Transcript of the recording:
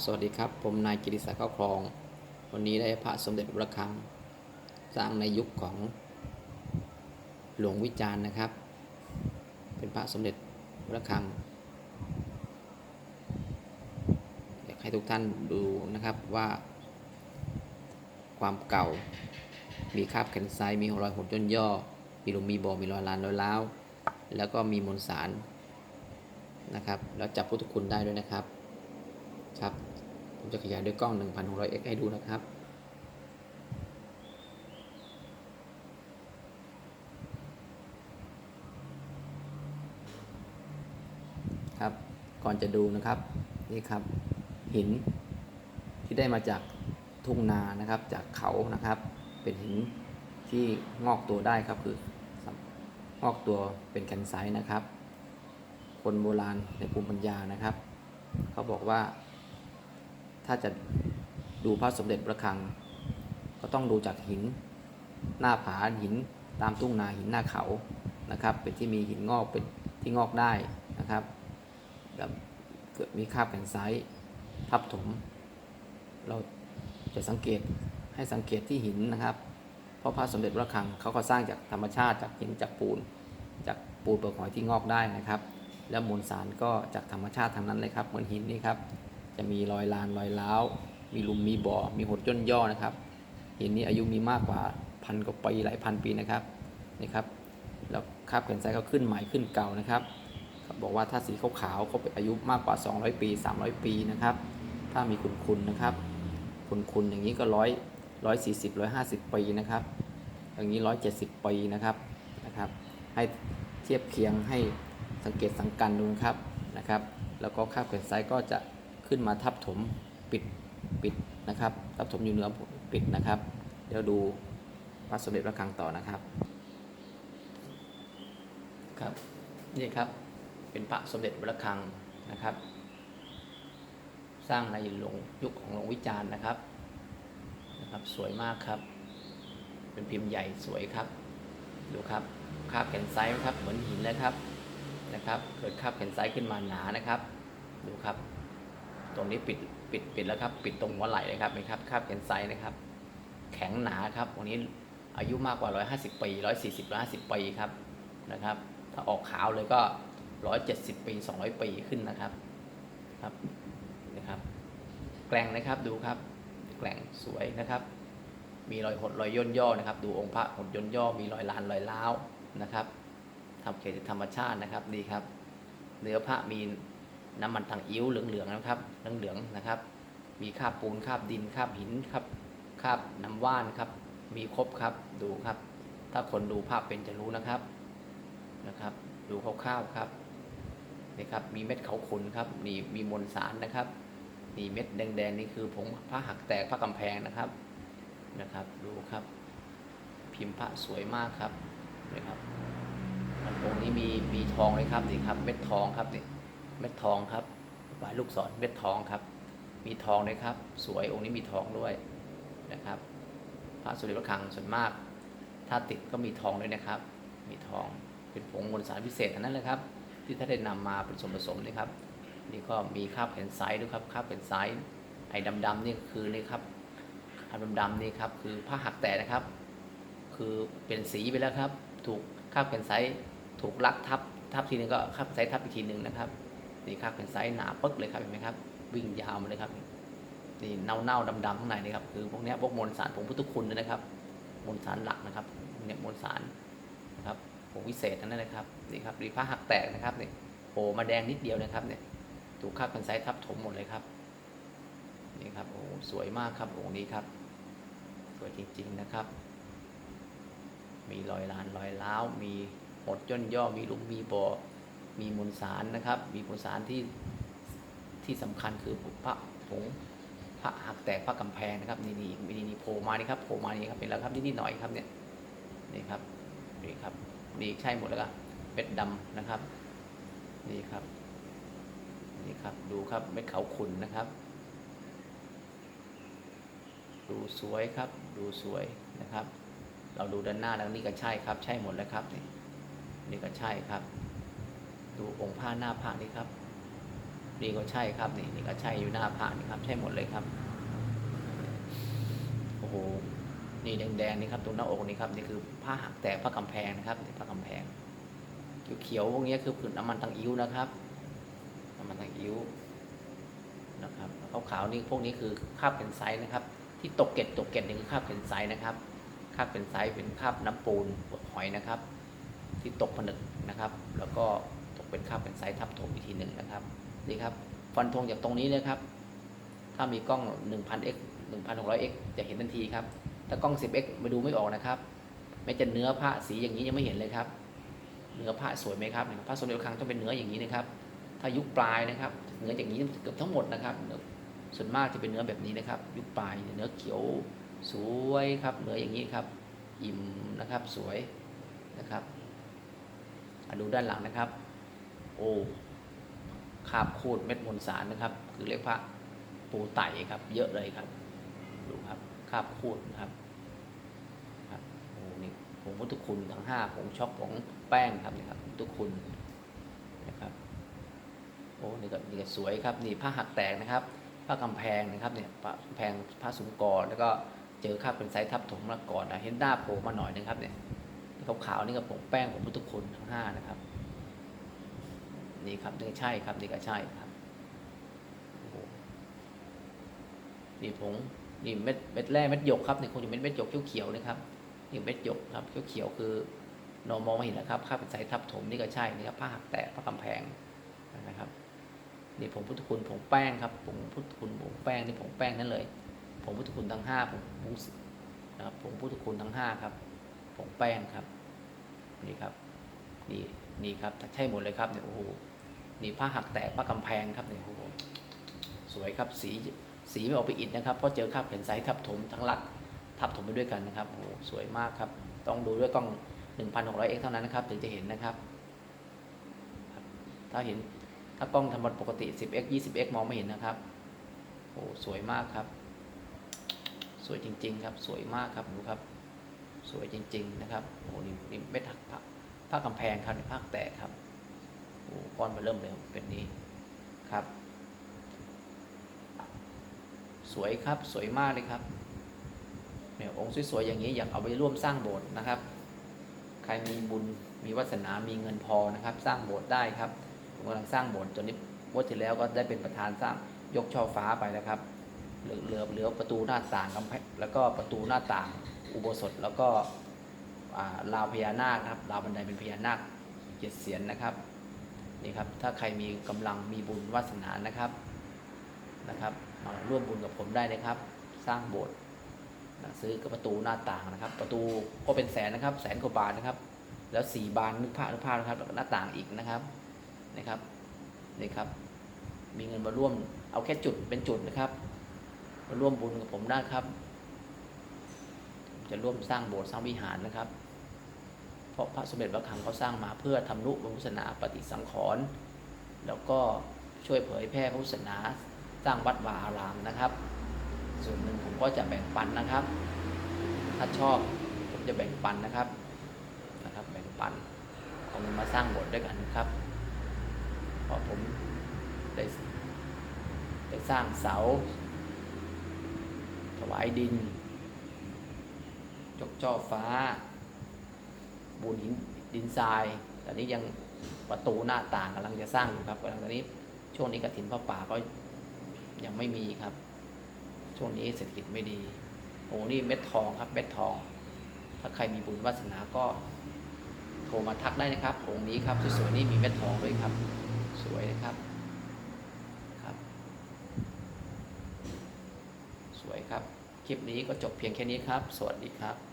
สวัสดีครับ ผมนายกิติศักดิ์ข้าครอง วันนี้ได้พระสมเด็จพระคลัง สร้างในยุคของหลวงวิจารณ์นะครับ เป็นพระสมเด็จพระคลังอยากให้ทุกท่านดูนะครับว่า ความเก่า มีคราบแขนไซมีรอยหดย่นย่อ มีลุมมีบ่อมีรอยลานรอยล้าว แล้วก็มีมวลสารนะครับ แล้วจับพุทธคุณได้ด้วยนะครับ ครับ ผมจะขยายด้วยกล้อง 1600x ให้ดูนะครับครับก่อนจะดูนะครับนี่ครับหินที่ได้มาจากทุ่งนานะครับจากเขานะครับ เป็นหินที่งอกตัวได้ครับคืองอกตัวเป็นแคนไซนะครับ คนโบราณในภูมิปัญญานะครับ เขาบอกว่า ถ้าจะดูพระสมเด็จพระคลัง ก็ต้องดูจากหิน หน้าผาหินตามทุ่งนาหินหน้าเขานะครับ เป็นที่มีหินงอกเป็นที่งอกได้นะครับแบบเกิดมีคาบแผ่นไซส์ทับถม เราจะสังเกตให้สังเกตที่หินนะครับ เพราะพระสมเด็จพระคลังเขาก็สร้างจากธรรมชาติจากหินจากปูน จากปูนเปลือกหอยที่งอกได้นะครับ แล้วมวลสารก็จากธรรมชาติทางนั้นเลยครับเหมือนหินนี่ครับ จะมีรอยลานรอยล้าวมีลุมมีบ่อ มีหดย่นย่อนะครับหินนี้อายุมีมากกว่าพันกว่าปีหลายพันปีนะครับนี่ครับแล้วคาบแผ่นทรายเขาขึ้นใหม่ขึ้นเก่านะครับเขาบอกว่าถ้าสีขาวๆเขาเป็นอายุมากกว่า 200 ปี 300 ปีนะครับ ถ้ามีคุณๆนะครับคุณอย่างนี้ก็ร้อยร้อยสี่สิบร้อยห้าสิบปีนะครับ อย่างนี้ร้อยเจ็ดสิบปีนะครับนะครับ ให้เทียบเคียงให้สังเกตสังกันดูนะครับนะครับ แล้วก็คาบแผ่นทรายก็จะ ขึ้นมาทับถมปิดปิดนะครับทับถมอยู่เหนือปิดนะครับ เดี๋ยวดูพระสมเด็จพระคังต่อนะครับครับนี่ครับเป็นพระสมเด็จพระคังนะครับ สร้างในหลวงยุคของหลวงวิจารณ์นะครับนะครับ สวยมากครับ เป็นพิมพ์ใหญ่สวยครับ ดูครับคาบแผ่นไซส์ครับเหมือนหินเลยครับนะครับ เกิดคาบแผ่นไซส์ขึ้นมาหนานะครับ ดูครับ ตรงนี้ปิดปิดปิดแล้วครับ ปิดตรงหัวไหล่เลยครับนะครับคาบแผ่นไซส์นะครับ แข็งหนาครับวันนี้อายุมากกว่า 150 ปี 140 150 ปีครับนะครับ ถ้าออกขาวเลยก็ 170 ปี 200 ปีขึ้นนะครับครับนะครับ แกล่งนะครับดูครับ แกล่งสวยนะครับ มีรอยหดรอยย่นย่อนะครับ ดูองค์พระหดย่นย่อมีรอยลานรอยล้าวนะครับทำเกศธรรมชาตินะครับดีครับ เนื้อพระมี น้ำมันทางอิ้วเหลืองๆนะครับเหลืองๆนะครับ มีคาบปูนคาบดินคาบหินครับคาบน้ำว่านครับ มีครบครับดูครับ ถ้าคนดูภาพเป็นจะรู้นะครับนะครับ ดูคร่าวๆครับนี่ครับมีเม็ดเขาขุนครับนี่มีมวลสารนะครับนี่เม็ดแดงๆนี่คือผงพระหักแตกพระกำแพงนะครับนะครับ ดูครับ พิมพ์พระสวยมากครับนะครับมันองค์นี้มีมีทองเลยครับนี่ครับ เม็ดทองครับนี่ เม็ดทองครับหวายลูกศรเม็ดทองครับ มีทองเลยครับ สวยองค์นี้มีทองด้วยนะครับ พระสุริยพระคังส่วนมาก ถ้าติดก็มีทองด้วยนะครับ มีทองเป็นผงมวลสารพิเศษอันนั้นเลยครับ ที่ท่านได้นำมาเป็นส่วนผสมนี่ครับ นี่ก็มีคราบแผ่นไซด์ด้วยครับคราบแผ่นไซด์ไอ้ดำๆนี่คือนี่ครับคราบดำๆนี่ครับคือผ้าหักแตกนะครับ คือเป็นสีไปแล้วครับ ถูกคราบแผ่นไซด์ถูกลักทับทับทีนึงก็คราบแผ่นไซด์ทับอีกทีหนึ่งนะครับ นี่คราบแผ่นไซด์หนาปึ๊กเลยครับเห็นไหมครับ วิ่งยาวมาเลยครับนี่เน่าเน่าดำๆข้างในนี่ครับคือพวกนี้พวกมวลสารผงพุทธคุณนะครับมวลสารหลักนะครับเนี่ยมวลสารนะครับผงวิเศษทั้งนั้นเลยครับนี่ครับรีผ้าหักแตกนะครับเนี่ยโผล่มาแดงนิดเดียวนะครับเนี่ยถูกคาบแผ่นไซด์ทับถมหมดเลยครับนี่ครับโอ้สวยมากครับองค์นี้ครับ สวยจริงๆนะครับ มีรอยลานรอยล้าวมีหดย่นย่อมีลุมมีบ่อ มีมวลสารนะครับ มีมวลสารที่ที่สำคัญคือพระผงพระหักแตกพระกำแพงนะครับนี่นี่มีนี่โผล่มานี่ครับโผล่มานี่ครับเป็นแล้วครับนี่นี่หน่อยครับเนี่ยนี่ครับนี่ครับนี่ใช่หมดแล้วครับเม็ดดำนะครับนี่ครับนี่ครับดูครับเม็ดเขาขุ่นนะครับ ดูสวยครับดูสวยนะครับ เราดูด้านหน้าแล้วนี่ก็ใช่ครับ ใช่หมดแล้วครับนี่นี่ก็ใช่ครับ ดูองค์ผ้าหน้าผ้านี่ครับนี่ก็ใช่ครับนี่นี่ก็ใช่อยู่หน้าผานี่ครับ ใช่หมดเลยครับโอ้โหนี่แดงๆนี่ครับตรงหน้าอกนี่ครับนี่คือผ้าหักแตกผ้ากำแพงนะครับนี่ผ้ากำแพงเขียวๆพวกนี้คือผืนน้ำมันตังอิ้วนะครับน้ำมันตังอิ้วนะครับขาวๆนี่พวกนี้คือคาบเป็นไซส์นะครับ ที่ตกเกล็ดตกเกล็ดนี่คือคาบเป็นไซส์นะครับคาบเป็นไซส์เป็นคาบน้ำปูนหอยนะครับ ที่ตกผนึกนะครับ แล้วก็ เป็นคราบเป็นไซส์ทับถมอีกทีหนึ่งนะครับนี่ครับฟันธงจากตรงนี้เลยครับ ถ้ามีกล้อง 1000x 1600x จะเห็นทันทีครับ ถ้ากล้อง 10x มาดูไม่ออกนะครับไม่จะเนื้อผ้าสีอย่างนี้ยังไม่เห็นเลยครับ เนื้อผ้าสวยไหมครับผ้าสมเด็จพระคลังต้องเป็นเนื้ออย่างนี้นะครับ ถ้ายุคปลายนะครับ เนื้ออย่างนี้เกือบทั้งหมดนะครับ ส่วนมากจะเป็นเนื้อแบบนี้นะครับ ยุคปลายเนื้อเขียวสวยครับ เนื้ออย่างนี้ครับ อิ่มนะครับสวยนะครับดูด้านหลังนะครับ คาบคูดเม็ดมวลสารนะครับ คือเรียกพระปูไตครับ เยอะเลยครับ ดูครับคาบคูดนะครับครับโอ้นี่ผงพุทธคุณทั้งห้าผงช็อกผงแป้งครับนี่ครับพุทธคุณนะครับโอ้นี่ก็นี่ก็สวยครับนี่ผ้าหักแตกนะครับผ้ากำแพงนะครับเนี่ยผ้ากำแพงผ้าสุงกรแล้วก็เจอคาบเป็นไซส์ทับถมมาก่อนนะเห็นหน้าโผล่มาหน่อยนึงครับเนี่ยขาวๆนี่ก็ผงแป้งผงพุทธคุณทั้งห้านะครับ นี่ครับนี่ใช่ครับ นี่ก็ใช่ครับนี่ผงนี่เม็ดเม็ดแร่เม็ดหยกครับนี่คงจะเป็นเม็ดหยกเขียวๆนะครับนี่เม็ดหยกครับเขียวๆคือเรามองไม่เห็นนะครับค่าเป็นสายทับถมนี่ก็ใช่นี่ครับผ้าหักแตกผ้ากำแพงนะครับนี่ผงพุทธคุณผงแป้งครับผงพุทธคุณผงแป้งนี่ผงแป้งนั่นเลยผงพุทธคุณทั้งห้าผงผงนะครับผงพุทธคุณทั้งห้าครับผงแป้งครับนี่ครับนี่นี่ครับใช่หมดเลยครับเนี่ยโอ้โห นี่ผ้าหักแตกผ้ากำแพงครับเนี่ยโอ้โหสวยครับสีสีไม่ออกไปอิดนะครับเพราะเจอคราบเห็นไซส์ทับถมทั้งหลักทับถมไปด้วยกันนะครับโอ้โหสวยมากครับ ต้องดูด้วยกล้อง 1,600x เท่านั้นนะครับถึงจะเห็นนะครับ ถ้าเห็นถ้ากล้องธรรมดาปกติ 10x 20x มองไม่เห็นนะครับโอ้โหสวยมากครับ สวยจริง ๆ ครับ สวยมากครับดูครับ สวยจริง ๆ นะครับโอ้โหนี่นี่เม็ดหักผ้ากำแพงครับนี่ผ้าแตกครับ ก้อนมาเริ่มเลยเป็นนี้ครับ สวยครับสวยมากเลยครับเนี่ยองค์สวยๆอย่างนี้อยากเอาไปร่วมสร้างโบสถ์นะครับ ใครมีบุญมีวาสนามีเงินพอนะครับ สร้างโบสถ์ได้ครับผมกำลังสร้างโบสถ์จนนี้งวดที่แล้วก็ได้เป็นประธานสร้างยกช่อฟ้าไปแล้วครับเหลือเหลือเหลือประตูหน้าต่างกำแพงแล้วก็ประตูหน้าต่าง อุโบสถแล้วก็อ่าราวพญานาคครับราวบันไดเป็นพญานาคเจ็ดเสียนนะครับ นี่ครับ ถ้าใครมีกำลังมีบุญวาสนานะครับนะครับมาร่วมบุญกับผมได้นะครับ สร้างโบสถ์ซื้อกับประตูหน้าต่างนะครับ ประตูก็เป็นแสนนะครับ แสนกว่าบาทนะครับ แล้วสี่บานนึกภาพนึกภาพนะครับแล้วก็หน้าต่างอีกนะครับนะครับนี่ครับ มีเงินมาร่วม เอาแค่จุดเป็นจุดนะครับ มาร่วมบุญกับผมได้ครับ จะร่วมสร้างโบสถ์สร้างวิหารนะครับ ราะพระสมเด็จพระคังเขาสร้างมาเพื่อทำนุบำรุงศาสนาปฏิสังขรณ์แล้วก็ช่วยเผยแพร่พุทธศาสนาสร้างวัดวาอารามนะครับ ส่วนหนึ่งผมก็จะแบ่งปันนะครับ ถ้าชอบผมจะแบ่งปันนะครับนะครับ แบ่งปันเอาเงินมาสร้างโบสถ์ด้วยกันครับเพราะผมได้ได้สร้างเสา ถวายดิน จกจ่อฟ้า บูนหินดินทราย ตอนนี้ยังประตูหน้าต่างกำลังจะสร้างอยู่ครับกำลังตอนนี้ช่วงนี้กระถินพระป่าก็ยังไม่มีครับ ช่วงนี้เศรษฐกิจไม่ดี โอ้นี่เม็ดทองครับ เม็ดทอง ถ้าใครมีบุญวาสนาก็โทรมาทักได้นะครับองค์นี้ครับสวยๆนี่มีเม็ดทองด้วยครับ สวยนะครับครับ สวยครับ คลิปนี้ก็จบเพียงแค่นี้ครับ สวัสดีครับ